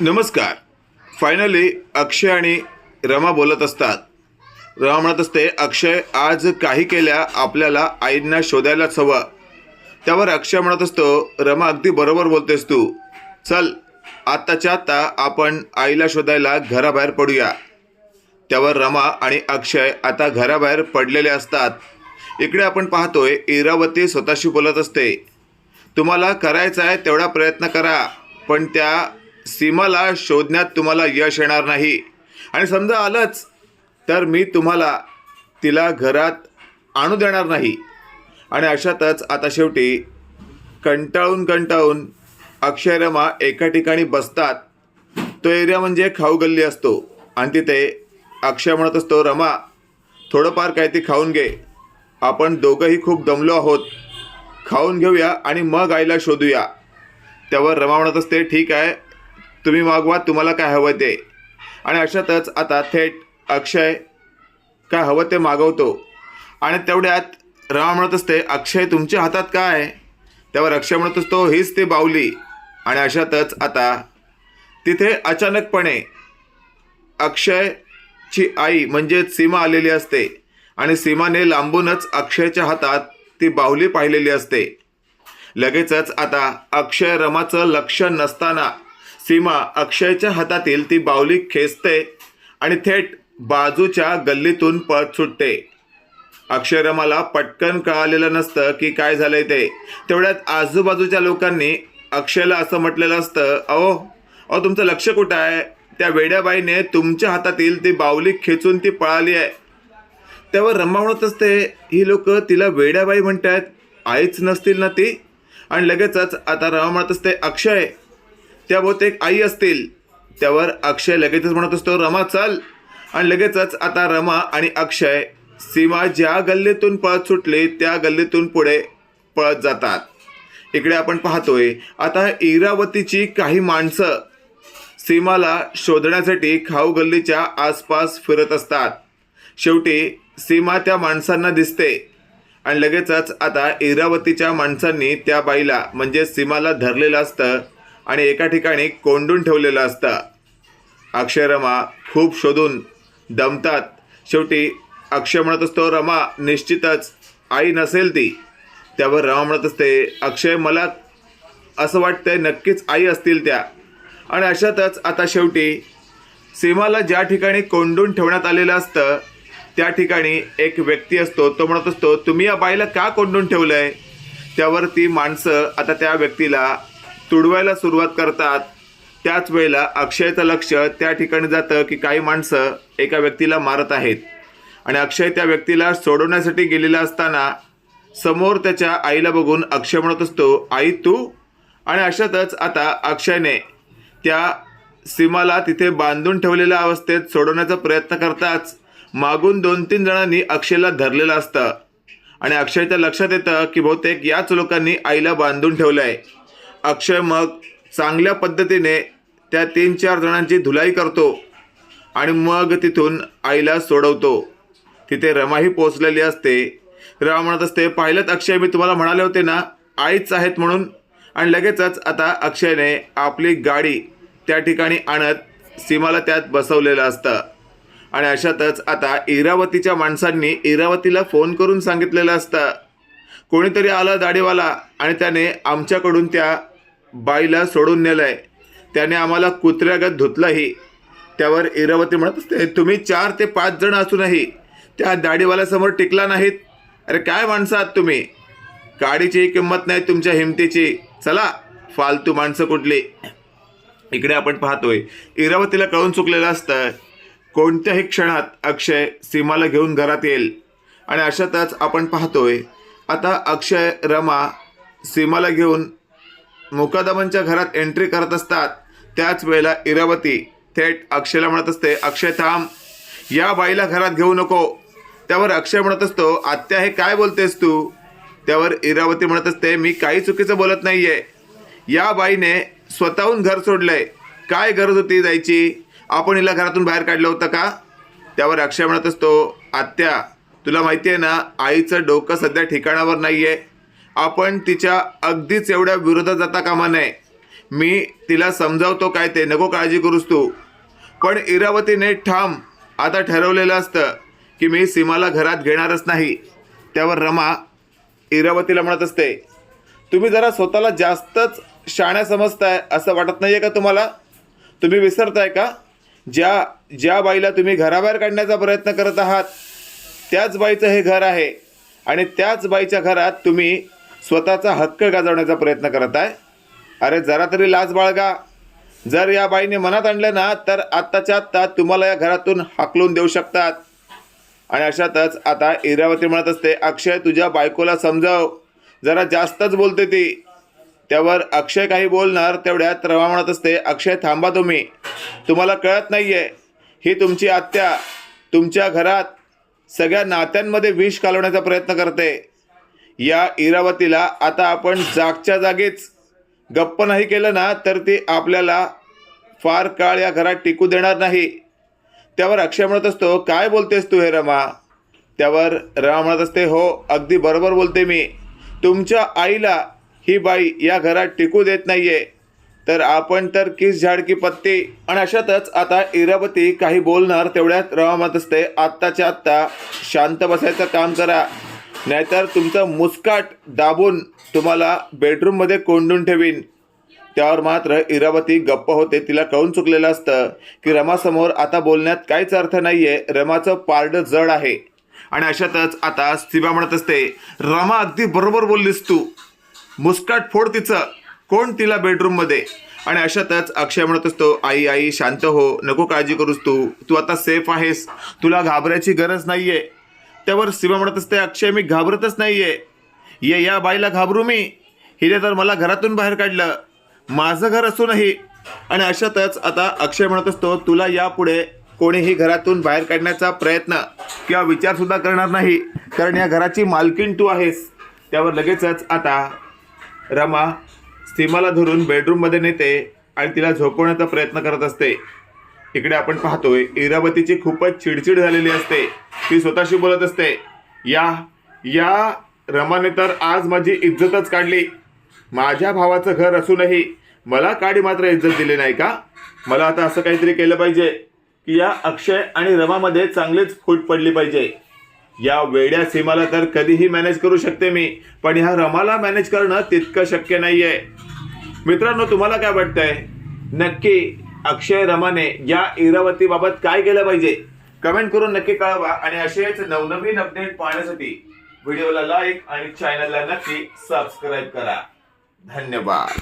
नमस्कार. फायनली अक्षय आणि रमा बोलत असतात. रमा म्हणत असते अक्षय आज काही केल्या आपल्याला आईंना शोधायलाच हवं. त्यावर अक्षय म्हणत असतो रमा अगदी बरोबर बोलतेस तू. चल आत्ताच्या आत्ता आपण आईला शोधायला घराबाहेर पडूया. त्यावर रमा आणि अक्षय आता घराबाहेर पडलेले असतात. इकडे आपण पाहतोय इरावती स्वतःशी बोलत असते तुम्हाला करायचा आहे तेवढा प्रयत्न करा पण त्या सीमाला शोधण्यात तुम्हाला यश येणार नाही. आणि समजा आलंच तर मी तुम्हाला तिला घरात आणू देणार नाही. आणि अशातच आता शेवटी कंटाळून कंटाळून अक्षय रमा एका ठिकाणी बसतात. तो एरिया म्हणजे खाऊ गल्ली असतो. आणि तिथे अक्षय म्हणत असतो रमा थोडंफार काय ती खाऊन घे. आपण दोघंही खूप दमलो आहोत. खाऊन घेऊया आणि मग आईला शोधूया. त्यावर रमा म्हणत असते ठीक आहे तुम्ही मागवा तुम्हाला काय हवं ते. आणि अशातच आता थेट अक्षय काय हवं ते मागवतो. आणि तेवढ्यात रमा म्हणत असते अक्षय तुमच्या हातात काय? आहे त्यावर अक्षय म्हणत असतो हीच ती बावली. आणि अशातच आता तिथे अचानकपणे अक्षयची आई म्हणजेच सीमा आलेली असते. आणि सीमाने लांबूनच अक्षयच्या हातात ती बाहुली पाहिलेली असते. लगेचच आता अक्षय रमाचं लक्ष नसताना सीमा अक्षयच्या हातातील ती बावली खेचते आणि थेट बाजूच्या गल्लीतून पळत सुटते. अक्षय रमाला पटकन कळालेलं नसतं की काय झालंय ते. तेवढ्यात आजूबाजूच्या लोकांनी अक्षयला असं म्हटलेलं असतं अहो अहो तुमचं लक्ष कुठं आहे? त्या वेड्याबाईने तुमच्या हातातील ती बावली खेचून ती पळाली आहे. त्यावर रमा म्हणत असते ही लोक तिला वेड्याबाई म्हणतात आईच नसतील ना ती? आणि लगेचच आता रमा म्हणत असते अक्षय त्या बहुतेक आई असतील. त्यावर अक्षय लगेचच म्हणत असतो रमा चल. आणि लगेचच आता रमा आणि अक्षय सीमा ज्या गल्लीतून पळत सुटली त्या गल्लीतून पुढे पळत जातात. इकडे आपण पाहतोय आता इरावतीची काही माणसं सीमाला शोधण्यासाठी खाऊ गल्लीच्या आसपास फिरत असतात. शेवटी सीमा त्या माणसांना दिसते. आणि लगेचच आता इरावतीच्या माणसांनी त्या बाईला म्हणजे सीमाला धरलेलं असतं आणि एका ठिकाणी कोंडून ठेवलेलं असतं. अक्षय रमा खूप शोधून दमतात. शेवटी अक्षय म्हणत असतो रमा निश्चितच आई नसेल ती. त्यावर रमा म्हणत असते अक्षय मला असं वाटतंय नक्कीच आई असतील त्या. आणि अशातच आता शेवटी सीमाला ज्या ठिकाणी कोंडून ठेवण्यात आलेलं असतं त्या ठिकाणी एक व्यक्ती असतो. तो म्हणत असतो तुम्ही या बाईला का कोंडून ठेवलं आहे त्यावर ती माणसं आता त्या व्यक्तीला तुडवायला सुरुवात करतात. त्याच वेळेला अक्षयचं लक्ष त्या ठिकाणी जातं की काही माणसं एका व्यक्तीला मारत आहेत. आणि अक्षय त्या व्यक्तीला सोडवण्यासाठी गेलेला असताना समोर त्याच्या आईला बघून अक्षय म्हणत असतो आई तू? आणि अशातच आता अक्षयने त्या सीमाला तिथे बांधून ठेवलेल्या अवस्थेत सोडवण्याचा प्रयत्न करताच मागून दोन तीन जणांनी अक्षयला धरलेलं असतं. आणि अक्षयच्या लक्षात येतं की बहुतेक याच लोकांनी आईला बांधून ठेवलं आहे अक्षय मग चांगल्या पद्धतीने त्या तीन चार जणांची धुलाई करतो आणि मग तिथून आईला सोडवतो. तिथे रमाही पोचलेली असते. रमा म्हणत असते पाहिलंच अक्षय. मी तुम्हाला म्हणाले होते ना आईच आहेत म्हणून. आणि लगेचच आता अक्षयने आपली गाडी त्या ठिकाणी आणत सीमाला त्यात बसवलेलं असतं. आणि अशातच आता इरावतीच्या माणसांनी इरावतीला फोन करून सांगितलेलं असतं. कोणीतरी आला दाढीवाला आणि त्याने आमच्याकडून त्या बाईला सोडून नेलंय. त्याने आम्हाला कुत्र्यागत धुतलंही. त्यावर इरावती म्हणत असते तुम्ही चार ते पाच जण असूनही त्या दाढीवाल्यासमोर टिकला नाहीत. अरे काय माणसं आहात तुम्ही? गाडीची किंमत नाही तुमच्या हिमतीची. चला फालतू माणसं कुठली? इकडे आपण पाहतोय इरावतीला कळून चुकलेलं असतं कोणत्याही क्षणात अक्षय सीमाला घेऊन घरात येईल. आणि अशातच आपण पाहतोय आता अक्षय रमा सीमाला घेऊन मुकादमांच्या घरात एंट्री करत असतात. त्याच वेळेला इरावती थेट अक्षयला म्हणत असते अक्षय थांब. या बाईला घरात घेऊ नको. त्यावर अक्षय म्हणत असतो आत्या हे काय बोलतेस तू? त्यावर इरावती म्हणत असते मी काही चुकीचं बोलत नाही आहे या बाईने स्वतःहून घर सोडलंय. काय गरज होती जायची? आपण हिला घरातून बाहेर काढलं होतं का? त्यावर अक्षय म्हणत असतो आत्या तुला माहिती आहे ना आईचं डोकं सध्या ठिकाणावर नाही आहे आपण तिच्या अगदीच एवढ्या विरोधात जाता कामा नये. मी तिला समजावतो काय ते नको काळजी करूस तू. पण इरावतीने ठाम आता ठरवलेलं असतं की मी सीमाला घरात घेणारच नाही. त्यावर रमा इरावतीला म्हणत असते तुम्ही जरा स्वतःला जास्तच शाण्या समजताय असं वाटत नाही आहे का तुम्हाला? तुम्ही विसरताय का? ज्या ज्या बाईला तुम्ही घराबाहेर काढण्याचा प्रयत्न करत आहात त्याच बाईचं हे घर आहे आणि त्याच बाईच्या घरात तुम्ही स्वतःचा हक्क गाजवण्याचा प्रयत्न करत आहे. अरे जरा तरी लाज बाळगा. जर या बाईने मनात आणलं ना तर आत्ताच्या आत्ता तुम्हाला या घरातून हाकलून देऊ शकतात. आणि अशातच आता इरावती म्हणत असते अक्षय तुझ्या बायकोला समजाव. जरा जास्तच बोलते ती. त्यावर अक्षय काही बोलणार तेवढ्यात रवा म्हणत असते अक्षय थांबा तुम्ही. तुम्हाला कळत नाही आहे ही तुमची आत्या. तुमच्या घरात सगळ्या नात्यांमध्ये विष घालवण्याचा प्रयत्न करते. या इरावतीला आता आपण जागच्या जागीच गप्प नाही केलं ना तर ती आपल्याला फार काळ या घरात टिकू देणार नाही. त्यावर अक्षय म्हणत असतो काय बोलतेस तू हे रमा? त्यावर रमा म्हणत असते हो अगदी बरोबर बोलते मी. तुमच्या आईला ही बाई या घरात टिकू देत नाही आहे तर आपण तर किस झाडकी पत्ती? आणि अशातच आता इरावती काही बोलणार तेवढ्यात रमा म्हणत असते आत्ताच्या आत्ता शांत बसायचं काम करा. नाहीतर तुमचं मुस्काट दाबून तुम्हाला बेडरूममध्ये कोंडून ठेवीन. त्यावर मात्र इरावती गप्प होते. तिला कळून चुकलेलं असतं की रमासमोर आता बोलण्यात काहीच अर्थ नाही आहे रमाचं पारड जड आहे. आणि अशातच आता स्थिबा म्हणत असते रमा अगदी बरोबर बोललीस तू. मुस्काट फोड तिचं. कोण तिला बेडरूममध्ये आणि अशातच अक्षय म्हणत असतो आई आई शांत हो. नको काळजी करूस तू. तू आता सेफ आहेस. तुला घाबरायची गरज नाही आहे त्यावर सीमा म्हणत असते अक्षय मी घाबरतच नाहीये. ये या बाईला घाबरू मी. हिने तर मला घरातून बाहेर काढलं. माझं घर असूनही. आणि अशातच आता अक्षय म्हणत असतो तुला यापुढे कोणीही घरातून बाहेर काढण्याचा प्रयत्न किंवा विचार सुद्धा करणार नाही. कारण या घराची मालकीण तू आहेस. त्यावर लगेचच आता रमा सीमाला धरून बेडरूममध्ये नेते आणि तिला झोपवण्याचा प्रयत्न करत असते. इकडे आपण पाहतोय इरावतीची खूपच चिडचिड झालेली असते. ती स्वतःशी बोलत असते या या रमाने तर आज माझी इज्जतच काढली. माझ्या भावाचं घर असूनही मला काडी मात्र इज्जत दिली नाही का? मला आता असं काहीतरी केलं पाहिजे की या अक्षय आणि रमामध्ये चांगलीच फूट पडली पाहिजे. या वेड्या सीमाला तर कधीही मॅनेज करू शकते मी पण ह्या रमाला मॅनेज करणं तितकं शक्य नाहीये. मित्रांनो तुम्हाला काय वाटतंय? नक्की अक्षय रमाने या इरावती बाबत काय केलं पाहिजे? कमेंट करून नक्की कळवा आणि असेच नवनवीन अपडेट पाहण्यासाठी व्हिडिओला लाईक आणि चॅनलला नक्की सबस्क्राईब करा. धन्यवाद.